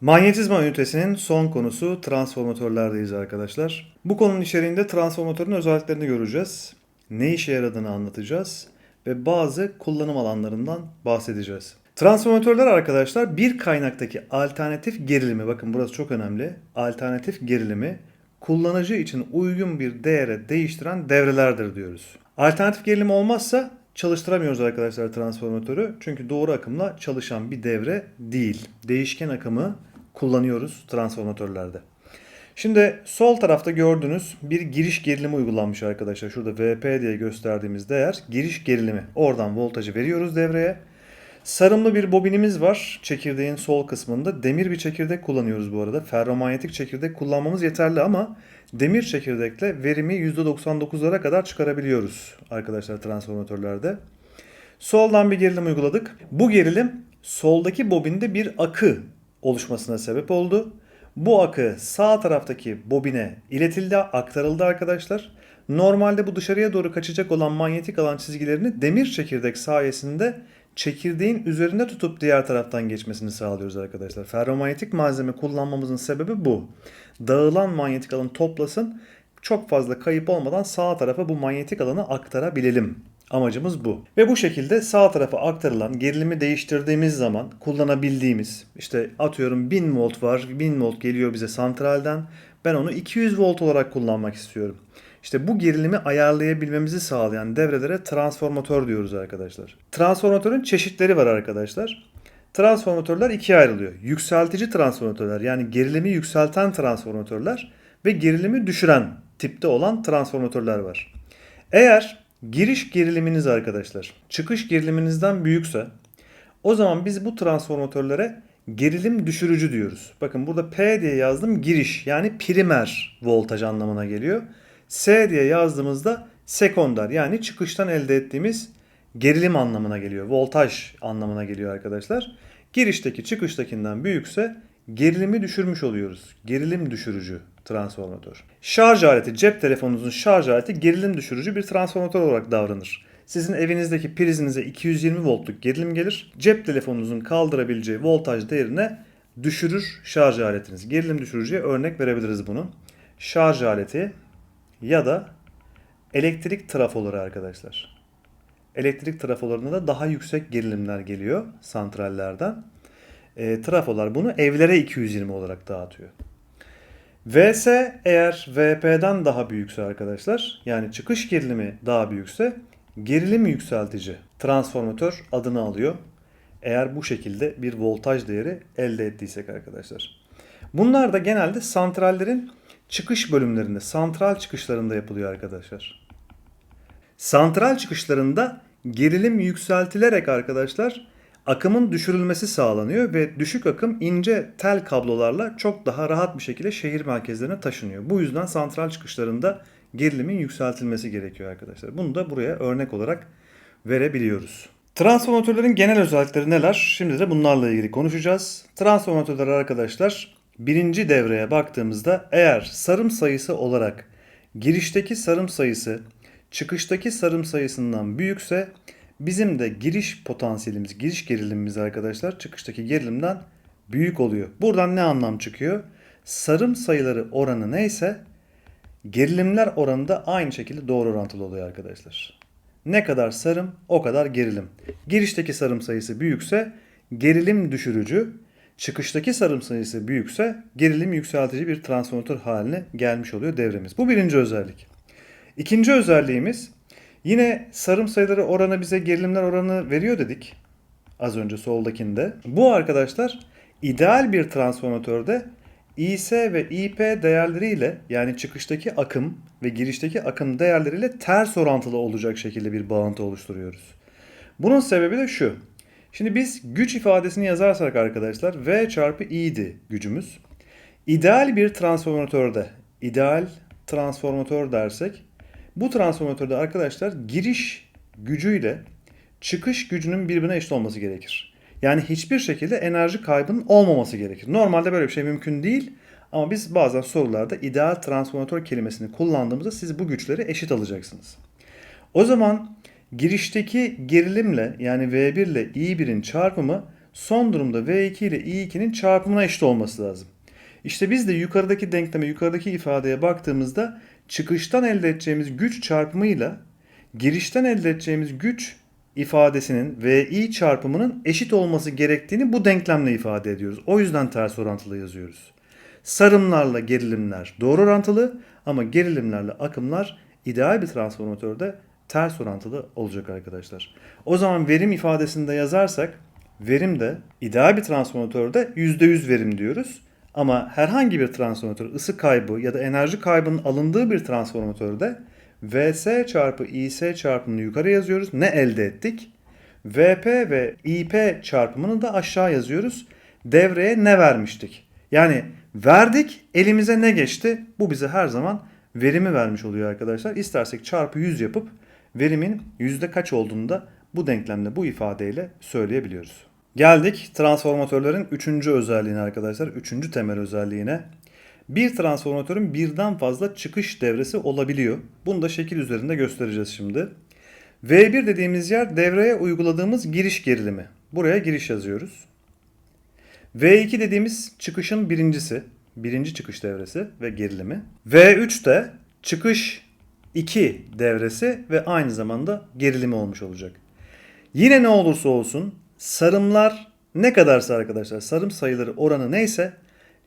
Manyetizma ünitesinin son konusu transformatörlerdeyiz arkadaşlar. Bu konunun içeriğinde transformatörün özelliklerini göreceğiz. Ne işe yaradığını anlatacağız ve bazı kullanım alanlarından bahsedeceğiz. Transformatörler arkadaşlar bir kaynaktaki alternatif gerilimi, bakın burası çok önemli, alternatif gerilimi kullanıcı için uygun bir değere değiştiren devrelerdir diyoruz. Alternatif gerilim olmazsa çalıştıramıyoruz arkadaşlar transformatörü. Çünkü doğru akımla çalışan bir devre değil. Değişken akımı kullanıyoruz transformatörlerde. Şimdi sol tarafta gördüğünüz bir giriş gerilimi uygulanmış arkadaşlar. Şurada VP diye gösterdiğimiz değer giriş gerilimi. Oradan voltajı veriyoruz devreye. Sarımlı bir bobinimiz var çekirdeğin sol kısmında. Demir bir çekirdek kullanıyoruz bu arada. Ferromanyetik çekirdek kullanmamız yeterli ama demir çekirdekle verimi %99'lara kadar çıkarabiliyoruz arkadaşlar transformatörlerde. Soldan bir gerilim uyguladık. Bu gerilim soldaki bobinde bir akı oluşmasına sebep oldu. Bu akı sağ taraftaki bobine iletildi, aktarıldı arkadaşlar. Normalde bu dışarıya doğru kaçacak olan manyetik alan çizgilerini demir çekirdek sayesinde çekirdeğin üzerinde tutup diğer taraftan geçmesini sağlıyoruz arkadaşlar. Ferromanyetik malzeme kullanmamızın sebebi bu. Dağılan manyetik alanı toplasın, çok fazla kayıp olmadan sağ tarafa bu manyetik alanı aktarabilelim. Amacımız bu. Ve bu şekilde sağ tarafa aktarılan gerilimi değiştirdiğimiz zaman kullanabildiğimiz işte atıyorum 1000 volt var 1000 volt geliyor bize santralden ben onu 200 volt olarak kullanmak istiyorum. İşte bu gerilimi ayarlayabilmemizi sağlayan devrelere transformatör diyoruz arkadaşlar. Transformatörün çeşitleri var arkadaşlar. Transformatörler ikiye ayrılıyor. Yükseltici transformatörler yani gerilimi yükselten transformatörler ve gerilimi düşüren tipte olan transformatörler var. Eğer giriş geriliminiz arkadaşlar çıkış geriliminizden büyükse o zaman biz bu transformatörlere gerilim düşürücü diyoruz. Bakın burada P diye yazdım giriş yani primer voltaj anlamına geliyor. S diye yazdığımızda sekonder yani çıkıştan elde ettiğimiz gerilim anlamına geliyor. Voltaj anlamına geliyor arkadaşlar. Girişteki çıkıştakinden büyükse gerilimi düşürmüş oluyoruz. Gerilim düşürücü transformatör. Şarj aleti, cep telefonunuzun şarj aleti gerilim düşürücü bir transformatör olarak davranır. Sizin evinizdeki prizinize 220 voltluk gerilim gelir. Cep telefonunuzun kaldırabileceği voltaj değerine düşürür şarj aletiniz. Gerilim düşürücüye örnek verebiliriz bunu. Şarj aleti ya da elektrik trafoları arkadaşlar. Elektrik trafolarında da daha yüksek gerilimler geliyor santrallerden. E, trafolar bunu evlere 220 olarak dağıtıyor. VS eğer VP'den daha büyükse arkadaşlar yani çıkış gerilimi daha büyükse gerilim yükseltici transformatör adını alıyor. Eğer bu şekilde bir voltaj değeri elde ettiysek arkadaşlar. Bunlar da genelde santrallerin çıkış bölümlerinde, santral çıkışlarında yapılıyor arkadaşlar. Santral çıkışlarında gerilim yükseltilerek arkadaşlar akımın düşürülmesi sağlanıyor ve düşük akım ince tel kablolarla çok daha rahat bir şekilde şehir merkezlerine taşınıyor. Bu yüzden santral çıkışlarında gerilimin yükseltilmesi gerekiyor arkadaşlar. Bunu da buraya örnek olarak verebiliyoruz. Transformatörlerin genel özellikleri neler? Şimdi de bunlarla ilgili konuşacağız. Transformatörler arkadaşlar birinci devreye baktığımızda eğer sarım sayısı olarak girişteki sarım sayısı çıkıştaki sarım sayısından büyükse bizim de giriş potansiyelimiz, giriş gerilimimiz arkadaşlar çıkıştaki gerilimden büyük oluyor. Buradan ne anlam çıkıyor? Sarım sayıları oranı neyse gerilimler oranı da aynı şekilde doğru orantılı oluyor arkadaşlar. Ne kadar sarım o kadar gerilim. Girişteki sarım sayısı büyükse gerilim düşürücü, çıkıştaki sarım sayısı büyükse gerilim yükseltici bir transformatör haline gelmiş oluyor devremiz. Bu birinci özellik. İkinci özelliğimiz yine sarım sayıları oranı bize gerilimler oranı veriyor dedik. Az önce soldakinde. Bu arkadaşlar ideal bir transformatörde IS ve IP değerleriyle yani çıkıştaki akım ve girişteki akım değerleriyle ters orantılı olacak şekilde bir bağıntı oluşturuyoruz. Bunun sebebi de şu. Şimdi biz güç ifadesini yazarsak arkadaşlar V çarpı I'di gücümüz. İdeal bir transformatörde, ideal transformatör dersek bu transformatörde arkadaşlar giriş gücüyle çıkış gücünün birbirine eşit olması gerekir. Yani hiçbir şekilde enerji kaybının olmaması gerekir. Normalde böyle bir şey mümkün değil. Ama biz bazen sorularda ideal transformatör kelimesini kullandığımızda siz bu güçleri eşit alacaksınız. O zaman girişteki gerilimle yani V1 ile I1'in çarpımı son durumda V2 ile I2'nin çarpımına eşit olması lazım. İşte biz de yukarıdaki denkleme, yukarıdaki ifadeye baktığımızda çıkıştan elde edeceğimiz güç çarpımıyla girişten elde edeceğimiz güç ifadesinin VI çarpımının eşit olması gerektiğini bu denklemle ifade ediyoruz. O yüzden ters orantılı yazıyoruz. Sarımlarla gerilimler doğru orantılı ama gerilimlerle akımlar ideal bir transformatörde ters orantılı olacak arkadaşlar. O zaman verim ifadesinde yazarsak verim de ideal bir transformatörde %100 verim diyoruz. Ama herhangi bir transformatör ısı kaybı ya da enerji kaybının alındığı bir transformatörde Vs çarpı İs çarpımını yukarı yazıyoruz. Ne elde ettik? Vp ve İp çarpımını da aşağı yazıyoruz. Devreye ne vermiştik? Yani verdik elimize ne geçti? Bu bize her zaman verimi vermiş oluyor arkadaşlar. İstersek çarpı 100 yapıp verimin yüzde kaç olduğunu da bu denklemle bu ifadeyle söyleyebiliyoruz. Geldik transformatörlerin üçüncü özelliğine arkadaşlar. Üçüncü temel özelliğine. Bir transformatörün birden fazla çıkış devresi olabiliyor. Bunu da şekil üzerinde göstereceğiz şimdi. V1 dediğimiz yer devreye uyguladığımız giriş gerilimi. Buraya giriş yazıyoruz. V2 dediğimiz çıkışın birincisi. Birinci çıkış devresi ve gerilimi. V3 de çıkış 2 devresi ve aynı zamanda gerilimi olmuş olacak. Yine ne olursa olsun sarımlar ne kadarsa arkadaşlar sarım sayıları oranı neyse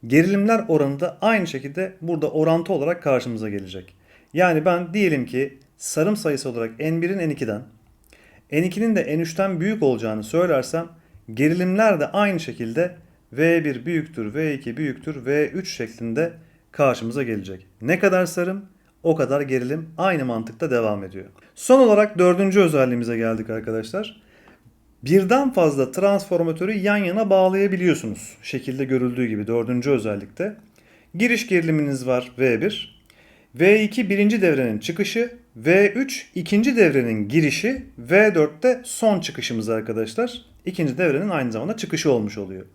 gerilimler oranı da aynı şekilde burada orantı olarak karşımıza gelecek. Yani ben diyelim ki sarım sayısı olarak N1'in N2'den N2'nin de N3'ten büyük olacağını söylersem gerilimler de aynı şekilde V1 büyüktür, V2 büyüktür, V3 şeklinde karşımıza gelecek. Ne kadar sarım o kadar gerilim aynı mantıkta devam ediyor. Son olarak dördüncü özelliğimize geldik arkadaşlar. Birden fazla transformatörü yan yana bağlayabiliyorsunuz. Şekilde görüldüğü gibi dördüncü özellikte. Giriş geriliminiz var V1. V2 birinci devrenin çıkışı. V3 ikinci devrenin girişi. V4 de son çıkışımız arkadaşlar. İkinci devrenin aynı zamanda çıkışı olmuş oluyor.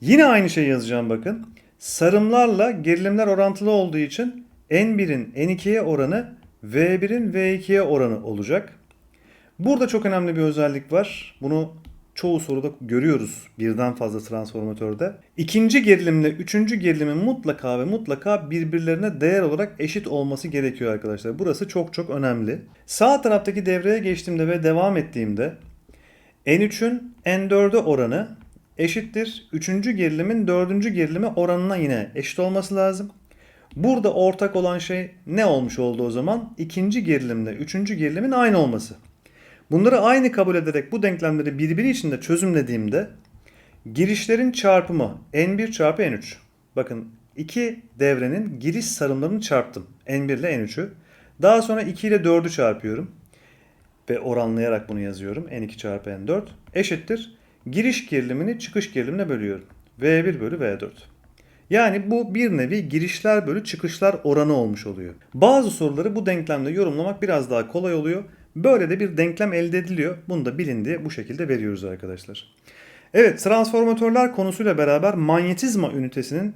Yine aynı şeyi yazacağım bakın. Sarımlarla gerilimler orantılı olduğu için N1'in N2'ye oranı V1'in V2'ye oranı olacak. Burada çok önemli bir özellik var. Bunu çoğu soruda görüyoruz birden fazla transformatörde. İkinci gerilimle üçüncü gerilimin mutlaka ve mutlaka birbirlerine değer olarak eşit olması gerekiyor arkadaşlar. Burası çok çok önemli. Sağ taraftaki devreye geçtiğimde ve devam ettiğimde N3'ün N4'e oranı eşittir. Üçüncü gerilimin dördüncü gerilime oranına yine eşit olması lazım. Burada ortak olan şey ne olmuş oldu o zaman? İkinci gerilimle üçüncü gerilimin aynı olması. Bunları aynı kabul ederek bu denklemleri birbiri içinde çözümlediğimde girişlerin çarpımı N1 çarpı N3. Bakın iki devrenin giriş sarımlarını çarptım. N1 ile N3'ü. Daha sonra 2 ile 4'ü çarpıyorum. Ve oranlayarak bunu yazıyorum. N2 çarpı N4 eşittir. Giriş gerilimini çıkış gerilimine bölüyorum. V1 bölü V4. Yani bu bir nevi girişler bölü çıkışlar oranı olmuş oluyor. Bazı soruları bu denklemle yorumlamak biraz daha kolay oluyor. Böyle de bir denklem elde ediliyor. Bunu da bilindiği bu şekilde veriyoruz arkadaşlar. Evet transformatörler konusuyla beraber manyetizma ünitesinin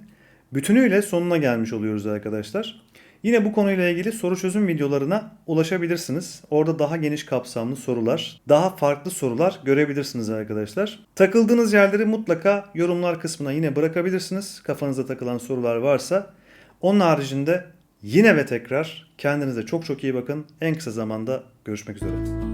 bütünüyle sonuna gelmiş oluyoruz arkadaşlar. Yine bu konuyla ilgili soru çözüm videolarına ulaşabilirsiniz. Orada daha geniş kapsamlı sorular, daha farklı sorular görebilirsiniz arkadaşlar. Takıldığınız yerleri mutlaka yorumlar kısmına yine bırakabilirsiniz. Kafanıza takılan sorular varsa. Onun haricinde yine ve tekrar kendinize çok çok iyi bakın. En kısa zamanda görüşmek üzere.